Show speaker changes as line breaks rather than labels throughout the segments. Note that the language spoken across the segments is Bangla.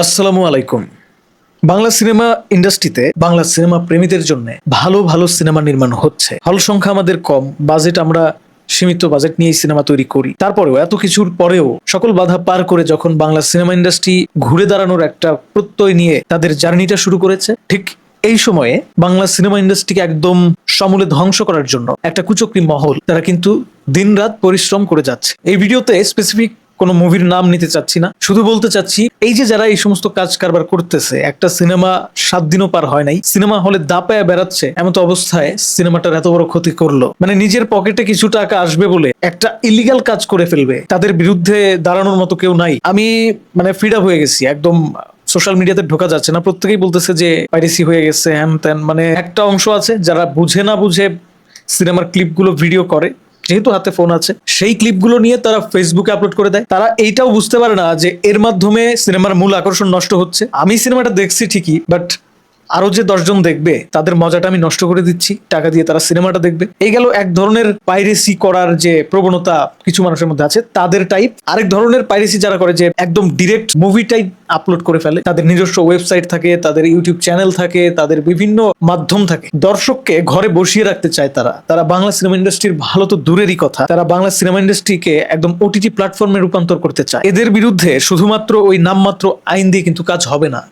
আসসালামু আলাইকুম। বাংলা সিনেমা ইন্ডাস্ট্রিতে বাংলা সিনেমা প্রেমীদের জন্য ভালো ভালো সিনেমা নির্মাণ হচ্ছে। হল সংখ্যা আমাদের কম, বাজেট আমরা সীমিত বাজেট নিয়ে সিনেমা তৈরি করি। তারপরেও এত কিছুর পরেও সকল বাধা পার করে যখন বাংলা সিনেমা ইন্ডাস্ট্রি ঘুরে দাঁড়ানোর একটা প্রত্যয় নিয়ে তাদের জার্নিটা শুরু করেছে, ঠিক এই সময়ে বাংলা সিনেমা ইন্ডাস্ট্রিকে একদম সমূলে ধ্বংস করার জন্য একটা কুচক্রি মহল তারা কিন্তু দিনরাত পরিশ্রম করে যাচ্ছে। এই ভিডিওতে স্পেসিফিক কোনো মুভির নাম নিতে চাচ্ছি না। শুধু বলতে চাচ্ছি, এই যে যারা এই সমস্ত কাজ কারবার করতেছে, একটা সিনেমা সাত দিনও পার হয় নাই, সিনেমা হলে দাপায় বেড়াচ্ছে, এমন তো অবস্থায় সিনেমাটার এত বড় ক্ষতি করল। মানে নিজের পকেটে কিছু টাকা আসবে বলে একটা ইলিগাল কাজ করে ফেলবে, তাদের বিরুদ্ধে দাঁড়ানোর মতো কেউ নাই। আমি মানে ফিড আপ হয়ে গেছি, একদম সোশ্যাল মিডিয়াতে ঢোকা যাচ্ছে না, প্রত্যেকেই বলতেছে যে পাইরেসি হয়ে গেছে, হ্যান ত্যান মানে একটা অংশ আছে, যারা বুঝে না বুঝে সিনেমার ক্লিপগুলো ভিডিও করে যেহেতু হাতে ফোন আছে, সেই ক্লিপগুলো নিয়ে তারা ফেসবুকে আপলোড করে দেয়। তারা এইটাও বুঝতে পারে না যে এর মাধ্যমে সিনেমার মূল আকর্ষণ নষ্ট হচ্ছে। আমি সিনেমাটা দেখছি ঠিকই বাট আরও যে দশজন দেখবে, তাদের মজাটা আমি নষ্ট করে দিচ্ছি, টাকা দিয়ে তারা সিনেমাটা দেখবে। এই গেল এক ধরনের পাইরেসি করার যে প্রবণতা কিছু মানুষের মধ্যে আছে, তাদের টাইপ আরেক ধরনের পাইরেসি যারা করে যে একদম ডিরেক্ট মুভি টাইপ আপলোড করে ফেলে, তাদের নিজস্ব ওয়েবসাইট থাকে, তাদের ইউটিউব চ্যানেল থাকে, তাদের বিভিন্ন মাধ্যম থাকে। দর্শককে ঘরে বসিয়ে রাখতে চায় তারা। তারা বাংলা সিনেমা ইন্ডাস্ট্রির ভালো তো দূরেরই কথা। তারা বাংলা সিনেমা ইন্ডাস্ট্রিকে একদম ওটিটি প্ল্যাটফর্মে রূপান্তর করতে চায়। এদের বিরুদ্ধে শুধুমাত্র ওই নামমাত্র আইন দিয়ে কিন্তু কাজ হবে না।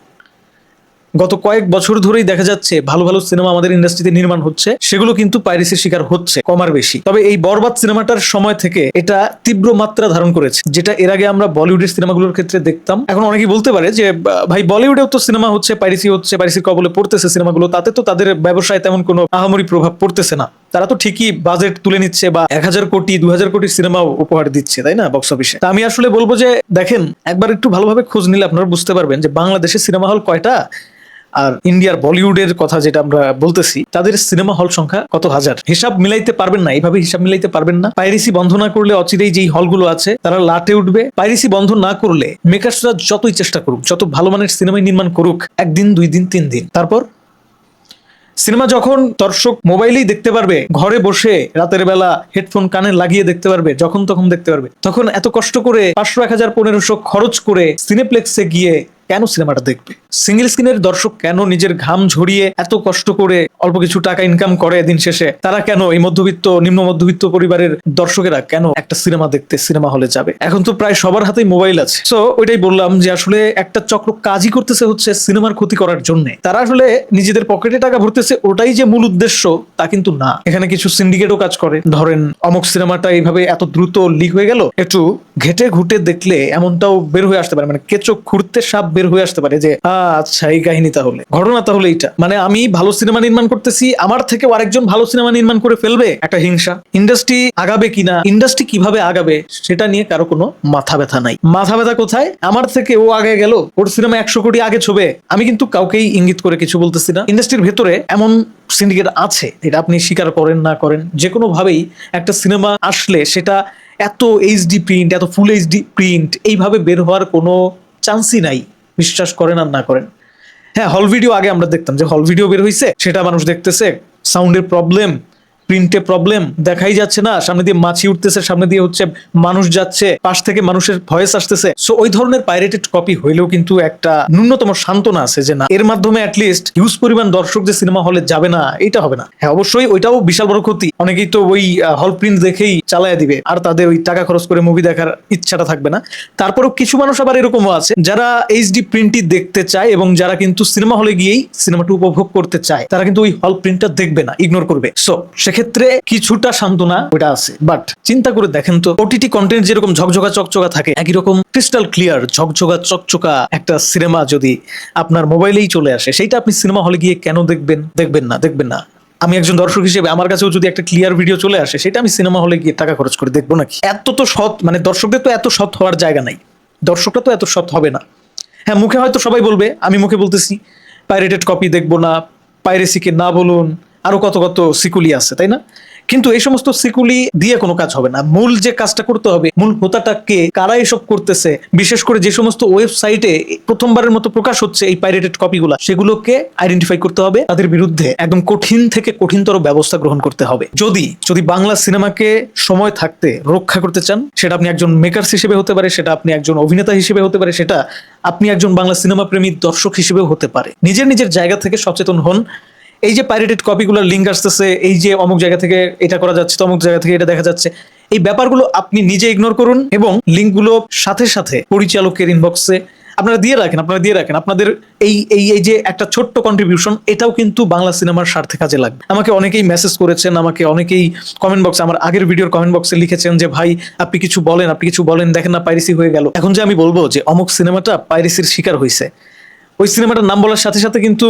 গত কয়েক বছর ধরেই দেখা যাচ্ছে ভালো ভালো সিনেমা আমাদের ইন্ডাস্ট্রিতে নির্মাণ হচ্ছে, সেগুলো কিন্তু পাইরেসির শিকার হচ্ছে কমার বেশি। তবে এই বরবাদ সিনেমাটার সময় থেকে এটা তীব্র মাত্রা ধারণ করেছে, যেটা এর আগে আমরা বলিউডের সিনেমাগুলোর ক্ষেত্রে দেখতাম। এখন অনেকেই বলতে পারে যে ভাই, বলিউডেও তো সিনেমা হচ্ছে, পাইরেসি হচ্ছে, পাইরেসির কবলে পড়তেছে সিনেমাগুলো, তাতে তো তাদের ব্যবসায় তেমন কোনো আহামরি প্রভাব পড়তেছে না। তারা তো ঠিকই বাজেট তুলে নিচ্ছে বা এক হাজার কোটি, দু হাজার কোটির সিনেমাও উপহার দিচ্ছে, তাই না বক্স অফিসে আমি আসলে বলব যে, দেখেন, একবার একটু ভালোভাবে খোঁজ নিলে আপনারা বুঝতে পারবেন যে বাংলাদেশের সিনেমা হল কয়টা? আর ইন্ডিয়ার বলিউডের কথা যেটা আমরা বলতেছি, তাদের সিনেমা হল সংখ্যা কত হাজার? হিসাব মিলাইতে পারবেন না, এইভাবে হিসাব মিলাইতে পারবেন না। পাইরেসি বন্ধ না করলে অচিরেই যেই হলগুলো আছে, তারা লাটে উঠবে। পাইরেসি বন্ধ না করলে মেকার্সরা যতই চেষ্টা করুক, যত ভালো মানের সিনেমাই নির্মাণ করুক, একদিন, দুই দিন, তিন দিন। তারপর? সিনেমা যখন দর্শক মোবাইলেই দেখতে পারবে, ঘরে বসে রাতের বেলা হেডফোন কানে লাগিয়ে দেখতে পারবে, যখন তখন দেখতে পারবে, তখন এত কষ্ট করে পাঁচশো, এক হাজার, পনেরোশো খরচ করে সিনেপ্লেক্সে গিয়ে কেন সিনেমাটা দেখবে? সিঙ্গেল স্ক্রিনের দর্শক কেন নিজের ঘাম ঝরিয়ে এত কষ্ট করে অল্প কিছু টাকা ইনকাম করে দিন শেষে? তারা কেন এই মধ্যবিত্ত, নিম্ন মধ্যবিত্ত পরিবারের দর্শকেরা কেন একটা সিনেমা দেখতে সিনেমা হলে যাবে? এখন তো প্রায় সবার হাতেই মোবাইল আছে। সো ওইটাই বললাম যে আসলে একটা চক্র কাজই করতেছে হচ্ছে সিনেমার ক্ষতি করার জন্য। তারা আসলে নিজেদের পকেটে টাকা ভরতেছে, ওটাই যে মূল উদ্দেশ্য, তা কিন্তু না। এখানে কিছু সিন্ডিকেটও কাজ করে। ধরেন অমুক সিনেমাটা এইভাবে এত দ্রুত লিক হয়ে গেল, একটু ঘেটে ঘুটে দেখলে এমনটাও বের হয়ে আসতে পারে। মানে কেঁচো খুঁড়তে সাপ বের হয়ে আসতে পারে যে আচ্ছা এই কাহিনী তাহলে। ঘটনা তাহলে এইটা। মানে আমি ভালো সিনেমা নির্মাণ করতেছি, আমার থেকে আরেকজন ভালো সিনেমা নির্মাণ করে ফেলবে একটা হিংসা। ইন্ডাস্ট্রি আগাবে কিনা ইন্ডাস্ট্রি কীভাবে আগাবে, সেটা নিয়ে কারও কোনো মাথা ব্যথা নাই। মাথা ব্যথা কোথায়? আমার থেকে ও আগে গেল, ওর সিনেমা একশো কোটি আগে ছবে। আমি কিন্তু কাউকেই ইঙ্গিত করে কিছু বলতেছি না। ইন্ডাস্ট্রির ভেতরে এমন সিন্ডিকেট আছে এটা আপনি স্বীকার করেন না করেন যে কোনো ভাবেই একটা সিনেমা আসলে সেটা এত এইচডি প্রিন্ট এত ফুল এইচডি প্রিন্ট এইভাবে বের হওয়ার কোনো চান্সই নাই। বিশ্বাস করেন আর না করেন। হ্যাঁ হল ভিডিও আগে আমরা দেখতাম যে হল ভিডিও বের হয়েছে সেটা মানুষ দেখতেছে সাউন্ডের প্রবলেম প্রিন্টে প্রবলেম দেখাই যাচ্ছে না। সামনে দিয়ে মাছি উঠতেছে, সামনে দিয়ে হচ্ছে মানুষ যাচ্ছে, পাশ থেকে মানুষের ভয়েস আসতেছে। সো ওই ধরনের পাইরেটেড কপি হইলেও কিন্তু একটা ন্যূনতম সান্ত্বনা আছে যে না, এর মাধ্যমে অ্যাটলিস্ট হিউজ পরিমাণ দর্শক যে সিনেমা হলে যাবে না, এটা হবে না। হ্যাঁ অবশ্যই ওইটাও বিশাল বড় ক্ষতি। অনেকেই তো ওই হল প্রিন্ট দেখেই চালায় দিবে। আর তাদের ওই টাকা খরচ করে মুভি দেখার ইচ্ছাটা থাকবে না। তারপরেও কিছু মানুষ আবার এরকমও আছে, যারা এইচডি প্রিন্টই দেখতে চায় এবং যারা কিন্তু সিনেমা হলে গিয়েই সিনেমাটা উপভোগ করতে চায়, তারা কিন্তু ওই হল প্রিন্টটা দেখবে না ইগনোর করবে। সো সেক্ষেত্রে কিছুটা সান্ত্বনা ওটা আছে। বাট চিন্তা করে দেখেন তো ওটিটি কন্টেন্ট যেরকম ঝকঝকা চকচকা থাকে, একই রকম ক্রিস্টাল ক্লিয়ার ঝকঝকা চকচকা একটা সিনেমা যদি আপনার মোবাইলেই চলে আসে, সেইটা আপনি সিনেমা হলে গিয়ে কেন দেখবেন? দেখবেন না দেখবেন না। আমি একজন দর্শক হিসেবে, আমার কাছেও যদি একটা ক্লিয়ার ভিডিও চলে আসে, সেটা আমি সিনেমা হলে গিয়ে টাকা খরচ করে দেখব নাকি? এত তো সৎ মানে দর্শকদের তো এত সৎ হওয়ার জায়গা নাই। দর্শকরা তো এত সৎ হবে না। হ্যাঁ মুখে হয়তো সবাই বলবে, আমি মুখে বলতেছি পাইরেটেড কপি দেখব না পাইরেসিকে না বলুন আরও কত কত সিকুলি আছে, তাই না? কিন্তু এই সমস্ত সিকুলি দিয়ে কোনো কাজ হবে না। মূল যে কাজটা করতে হবে, মূল হোতাটা কে, কারা এসব করতেছে, বিশেষ করে যে সমস্ত ওয়েবসাইটে প্রথমবারের মতো প্রকাশ হচ্ছে এই পাইরেটেড কপিগুলো সেগুলোকে আইডেন্টিফাই করতে হবে। তাদের বিরুদ্ধে একদম কঠিন থেকে কঠিনতর ব্যবস্থা গ্রহণ করতে হবে। যদি যদি বাংলা সিনেমাকে সময় থাকতে রক্ষা করতে চান, সেটা আপনি একজন মেকার্স হিসেবে হতে পারে, সেটা আপনি একজন অভিনেতা হিসেবে হতে পারে, সেটা আপনি একজন বাংলা সিনেমা প্রেমী দর্শক হিসেবেও হতে পারে। নিজের নিজের জায়গা থেকে সচেতন হন এই যে পাইরেটেড কপিগুলোর লিঙ্ক আসতেছে, এই যে অমুক জায়গা থেকে এটা করা যাচ্ছে, তমুক জায়গা থেকে এটা দেখা যাচ্ছে, এই ব্যাপারগুলো আপনি নিজে ইগনোর করুন এবং লিঙ্কগুলো সাথে সাথে পরিচালকের ইনবক্সে আপনারা দিয়ে রাখেন, আপনারা দিয়ে রাখেন। আপনাদের এই এই এই যে একটা ছোট্ট কন্ট্রিবিউশন এটাও কিন্তু বাংলা সিনেমার স্বার্থে কাজে লাগবে। আমাকে অনেকেই মেসেজ করেছেন, আমাকে অনেকেই কমেন্ট বক্সে আমার আগের ভিডিওর কমেন্ট বক্সে লিখেছেন যে, ভাই, আপনি কিছু বলেন, আপনি কিছু বলেন, দেখেন না পাইরেসি হয়ে গেল। এখন যে আমি বলব যে, অমুক সিনেমাটা পাইরেসির শিকার হয়েছে ওই সিনেমাটার নাম বলার সাথে সাথে কিন্তু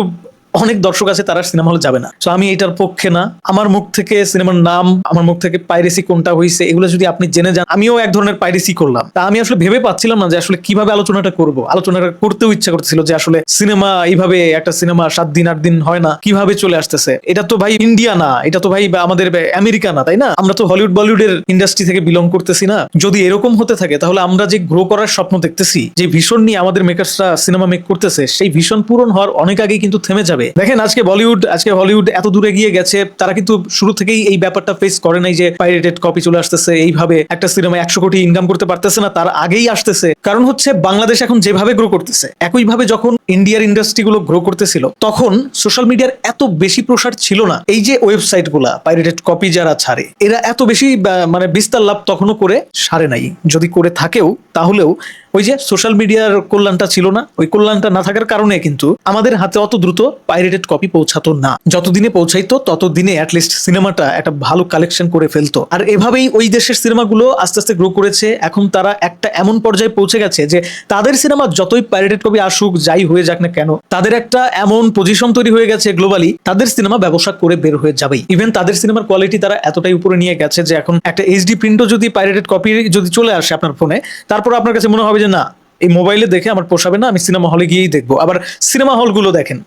অনেক দর্শক আছে, তারা সিনেমা হলে যাবে না। তো আমি এটার পক্ষে না। আমার মুখ থেকে সিনেমার নাম, আমার মুখ থেকে পাইরেসি কোনটা হয়েছে এগুলো যদি আপনি জেনে যান, আমিও এক ধরনের পাইরেসি করলাম। তা আমি আসলে ভেবে পাচ্ছিলাম না যে আসলে কীভাবে আলোচনাটা করব। আলোচনাটা করতেও ইচ্ছা করতেছিল যে আসলে সিনেমা এইভাবে একটা সিনেমা সাত দিন, আট দিন হয় না, কীভাবে চলে আসতেছে? এটা তো ভাই ইন্ডিয়া না, এটা তো ভাই আমাদের আমেরিকা না, তাই না? আমরা তো হলিউড, বলিউডের ইন্ডাস্ট্রি থেকে বিলং করতেছি না। যদি এরকম হতে থাকে, তাহলে আমরা যে গ্রো করার স্বপ্ন দেখতেছি, যে ভীষণ নিয়ে আমাদের মেকার্সরা সিনেমা মেক করতেছে, সেই ভীষণ পূরণ হওয়ার অনেক আগেই কিন্তু থেমে যাবে। দেখেন, আজকে বলিউড, আজকে হলিউড এত দূরে গিয়ে গেছে, তারা কিন্তু শুরু থেকেই এই ব্যাপারটা ফেস করে নাই যে পাইরেটেড কপি চলে আসতেছে, এইভাবে একটা সিনেমা একশো কোটি ইনকাম করতে পারতেছে না, তার আগেই আসতেছে। কারণ হচ্ছে, বাংলাদেশ এখন যেভাবে গ্রো করতেছে, একইভাবে যখন ইন্ডিয়ার ইন্ডাস্ট্রি গুলো গ্রো করতেছিল, তখন সোশ্যাল মিডিয়ার এত বেশি প্রসার ছিল না। এই যে ওয়েবসাইটগুলা পাইরেটেড কপি যারা ছাড়ে, এরা এত বেশি মানে বিস্তার লাভ তখনও করে সারে নাই। যদি করে থাকেও, তাহলেও ওই যে সোশ্যাল মিডিয়ার কল্যাণটা ছিল না, ওই কল্যাণটা না থাকার কারণে কিন্তু আমাদের হাতে অত দ্রুত পাইরেটেড কপি পৌঁছাতো না। যতদিনে পৌঁছাইতো, ততদিনে অ্যাটলিস্ট সিনেমাটা একটা ভালো কালেকশন করে ফেলতো। আর এভাবেই ওই দেশের সিনেমাগুলো আস্তে আস্তে গ্রো করেছে। এখন তারা একটা এমন পর্যায়ে পৌঁছে গেছে যে, তাদের সিনেমা যতই পাইরেটেড কপি আসুক, যাই হয়ে যাক না কেন, তাদের একটা এমন পজিশন তৈরি হয়ে গেছে গ্লোবালি তাদের সিনেমা ব্যবসা করে বের হয়ে যাবেই। ইভেন তাদের সিনেমার কোয়ালিটি তারা এতটাই উপরে নিয়ে গেছে যে, এখন একটা এইচডি প্রিন্টও যদি পাইরেটেড কপি যদি চলে আসে আপনার ফোনে তারপর আপনার কাছে মনে হবে যে না, এই মোবাইলে দেখে আমার পোষাবে না, আমি সিনেমা হলে গিয়েই দেখব। আবার সিনেমা হলগুলো দেখেন,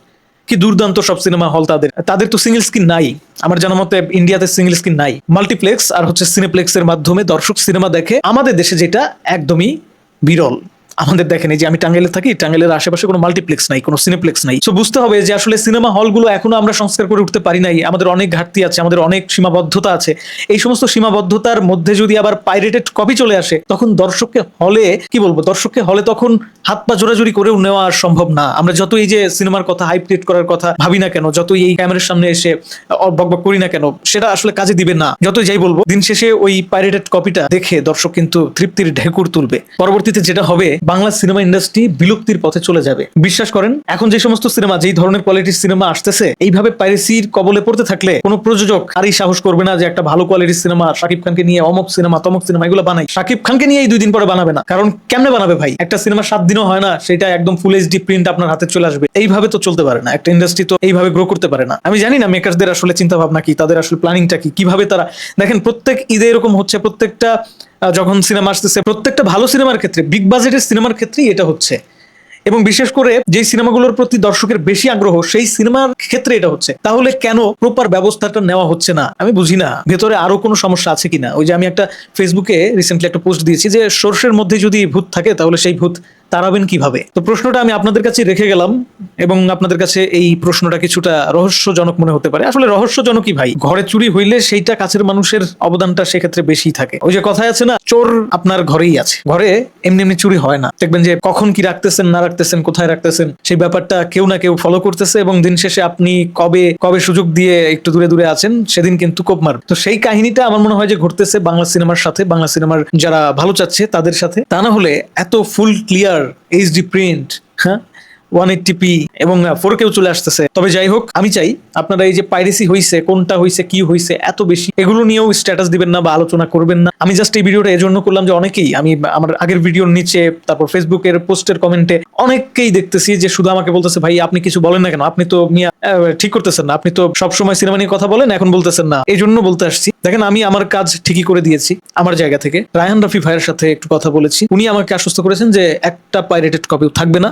কি দুর্দান্ত সব সিনেমা হল তাদের। তাদের তো সিঙ্গেল স্ক্রিন নাই, আমার জানা মতে ইন্ডিয়াতে সিঙ্গেল স্ক্রিন নাই। মাল্টিপ্লেক্স আর হচ্ছে সিনেপ্লেক্স এর মাধ্যমে দর্শক সিনেমা দেখে আমাদের দেশে যেটা একদমই বিরল। আমাদের দেখেন যে আমি টাঙ্গাইলে থাকি, টাঙ্গাইলের আশেপাশে কোনো মাল্টিপ্লেক্স নাই, কোনো সিনেপ্লেক্স নাই। তো বুঝতে হবে যে আসলে সিনেমা হলগুলো এখনও আমরা সংস্কার করে উঠতে পারি নাই। আমাদের অনেক ঘাটতি আছে, আমাদের অনেক সীমাবদ্ধতা আছে। এই সমস্ত সীমাবদ্ধতার মধ্যে যদি আবার পাইরেটেড কপি চলে আসে, তখন দর্শককে হলে, কি বলব, দর্শককে হলে তখন হাত পা জোরাজুরি করেও নেওয়া আর সম্ভব না। আমরা যত এই যে সিনেমার কথা হাইপ ক্রিয়েট করার কথা ভাবি না কেন, যতই এই ক্যামেরার সামনে এসে বকবক করি না কেন, সেটা আসলে কাজে দিবে না। যতই যাই বলব, দিন শেষে ওই পাইরেটেড কপিটা দেখে দর্শক কিন্তু তৃপ্তির ঢেকুর তুলবে। পরবর্তীতে যেটা হবে বাংলা সিনেমা ইন্ডাস্ট্রি বিলুপ্তির পথে চলে যাবে। বিশ্বাস করেন, এখন যে সমস্ত সিনেমা, যেই ধরনের কোয়ালিটির সিনেমা আসতেছে, এইভাবে পাইরেসির কবলে পড়তে থাকলে কোনো প্রযোজক আরই সাহস করবে না যে একটা ভালো কোয়ালিটির সিনেমা, শাকিব খানকে নিয়ে অমক সিনেমা, তমক সিনেমা এগুলো বানাই। শাকিব খানকে নিয়ে এই দুই দিন পরে বানাবে না। কারণ কেমনে বানাবে ভাই? একটা সিনেমা সাত দিনও হয় না, সেটা একদম ফুল এইচডি প্রিন্ট আপনার হাতে চলে আসবে। এইভাবে তো চলতে পারে না। একটা ইন্ডাস্ট্রি তো এইভাবে গ্রো করতে পারে না। আমি জানি না মেকারসদের আসলে চিন্তা ভাবনা কি, তাদের আসলে প্ল্যানিংটা কি, কীভাবে তারা দেখেন, প্রত্যেক ঈদে এরকম হচ্ছে, প্রত্যেকটা যখন সিনেমা আসতেছে, প্রত্যেকটা ভালো সিনেমার ক্ষেত্রে বিগ বাজেটের সিনেমার ক্ষেত্রেই এটা হচ্ছে। এবং বিশেষ করে যে সিনেমাগুলোর প্রতি দর্শকের বেশি আগ্রহ, সেই সিনেমার ক্ষেত্রে এটা হচ্ছে। তাহলে কেন প্রপার ব্যবস্থাটা নেওয়া হচ্ছে না? আমি বুঝি না, ভেতরে আরও কোনো সমস্যা আছে কিনা? ওই যে আমি একটা ফেসবুকে রিসেন্টলি একটা পোস্ট দিয়েছি যে, সর্ষের মধ্যে যদি ভূত থাকে, তাহলে সেই ভূত তাড়াবেন কীভাবে? তো প্রশ্নটা আমি আপনাদের কাছে রেখে গেলাম এবং আপনাদের কাছে এই প্রশ্নটা কিছুটা রহস্যজনক মনে হতে পারে। আসলে রহস্যজনকই ভাই, ঘরে চুরি হইলে সেইটা কাছের মানুষের অবদানটা সেক্ষেত্রে বেশি থাকে। ওই যে কথায় আছে না, চোর আপনার ঘরেই আছে। ঘরে এমনি এমনি চুরি হয় না। দেখবেন যে কখন কি রাখতেছেন, না রাখতেছেন, কোথায় রাখতেছেন, সেই ব্যাপারটা কেউ না কেউ ফলো করতেছে এবং দিন শেষে আপনি কবে কবে সুযোগ দিয়ে একটু দূরে দূরে আছেন, সেদিন কিন্তু কোপ মার তো সেই কাহিনীটা আমার মনে হয় যে ঘটতেছে বাংলা সিনেমার সাথে, বাংলা সিনেমার যারা ভালো চাচ্ছে তাদের সাথে। তা না হলে এত ফুল ক্লিয়ার এইচডি প্রিন্ট হ্যাঁ? ওয়ান এইটটি এবং ফোর কেও চলে আসতেছে। তবে যাই হোক, আমি চাই আপনারা এই যে পাইরেসি হইছে, কোনটা হইছে, কি হইছে, এত বেশি, এগুলো নিয়েও স্ট্যাটাস দিবেন না বা আলোচনা করবেন না। আমি জাস্ট এই ভিডিওটা এজন্য করলাম যে অনেকেই, আমি আমার আগের ভিডিওর নিচে, তারপর ফেসবুকের পোস্টের কমেন্টে অনেককেই দেখতেছি যে শুধু আমাকে বলতেছে, ভাই, আপনি কিছু বলেন না কেন? আপনি তো মিয়া ঠিক করতেছেন না। আপনি তো সবসময় সিনেমা নিয়ে কথা বলেন, এখন বলতেছেন না। এই জন্য বলতে আসছি। দেখেন, আমি আমার কাজ ঠিকই করে দিয়েছি, আমার জায়গা থেকে। রায়হান রফি ভাইয়ের সাথে একটু কথা বলেছি। উনি আমাকে আশ্বস্ত করেছেন যে একটা পাইরেটেড কপিও থাকবে না।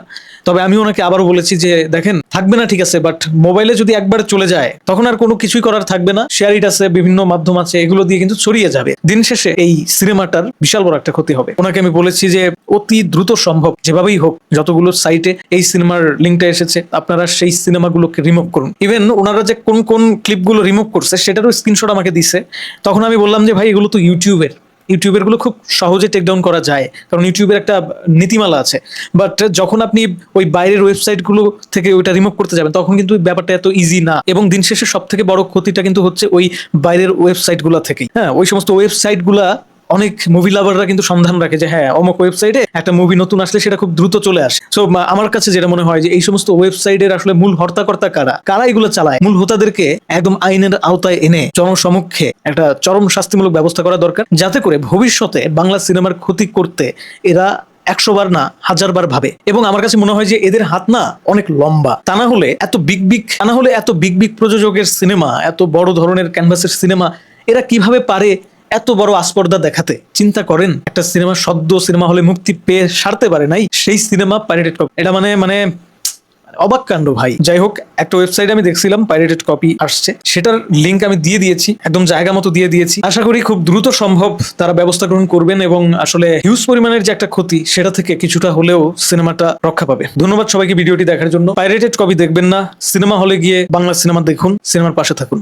তবে আমি ওনাকে আবারও বলেছি যে, দেখেন, থাকবে না ঠিক আছে বাট মোবাইলে যদি একবার চলে যায়, তখন আর কোনো কিছুই করার থাকবে না। শেয়ারিট আছে, বিভিন্ন মাধ্যম আছে, এগুলো দিয়ে কিন্তু ছড়িয়ে যাবে। দিন শেষে এই সিনেমাটার বিশাল বড় একটা ক্ষতি হবে। ওনাকে আমি বলেছি যে, অতি দ্রুত সম্ভব, যেভাবেই হোক, যতগুলো সাইটে এই সিনেমার লিঙ্কটা এসেছে, আপনারা সেই সিনেমাগুলোকে রিমুভ করুন। ইভেন ওনারা যে কোন কোন ক্লিপগুলো রিমুভ করছে, সেটারও স্ক্রিনশট আমাকে দিছে। তখন আমি বললাম যে, ভাই, এগুলো তো ইউটিউবের ইউটিউবেরগুলো খুব সহজে টেক ডাউন করা যায়, কারণ ইউটিউবের একটা নীতিমালা আছে। বাট যখন আপনি ওই বাইরের ওয়েবসাইটগুলো থেকে ওইটা রিমুভ করতে যাবেন, তখন কিন্তু ব্যাপারটা এত ইজি না। এবং দিন শেষে সব থেকে বড় ক্ষতিটা কিন্তু হচ্ছে ওই বাইরের ওয়েবসাইটগুলা থেকেই। হ্যাঁ ওই সমস্ত ওয়েবসাইটগুলা অনেক মুভি লাভাররা কিন্তু সন্ধান রাখে যে হ্যাঁ অমুক ওয়েবসাইটে একটা মুভি নতুন আসলে সেটা খুব দ্রুত চলে আসে। সো আমার কাছে যেটা মনে হয় যে এই সমস্ত ওয়েবসাইটের আসলে মূল হর্তাকর্তা কারা? কারা এগুলো চালায়? মূল হোতাদেরকে একদম আইনের আওতায় এনে জনসমক্ষে একটা চরম শাস্তিমূলক ব্যবস্থা করা দরকার, যাতে করে ভবিষ্যতে বাংলা সিনেমার ক্ষতি করতে এরা একশো বার না, হাজার বার ভাবে। এবং আমার কাছে মনে হয় যে এদের হাত না অনেক লম্বা। তা না হলে এত বিগ বিগ তা না হলে এত বিগ বিগ প্রযোজকের সিনেমা, এত বড় ধরনের ক্যানভাসের সিনেমা এরা কীভাবে পারে এত বড় আস্পর্ধা দেখাতে চিন্তা করেন, একটা সিনেমা সদ্য সিনেমা হলে মুক্তি পেয়ে সারতে পারে নাই, সেই সিনেমা পাইরেটেড কপি এটা মানে মানে অবাক কাণ্ড ভাই। যাই হোক, একটা ওয়েবসাইট আমি দেখছিলাম পাইরেটেড কপি আসছে। সেটার লিঙ্ক আমি দিয়ে দিয়েছি, একদম জায়গা মতো দিয়ে দিয়েছি। আশা করি খুব দ্রুত সম্ভব তারা ব্যবস্থা গ্রহণ করবেন এবং আসলে হিউজ পরিমাণের যে একটা ক্ষতি, সেটা থেকে কিছুটা হলেও সিনেমাটা রক্ষা পাবে। ধন্যবাদ সবাইকে ভিডিওটি দেখার জন্য। পাইরেটেড কপি দেখবেন না, সিনেমা হলে গিয়ে বাংলা সিনেমা দেখুন, সিনেমার পাশে থাকুন।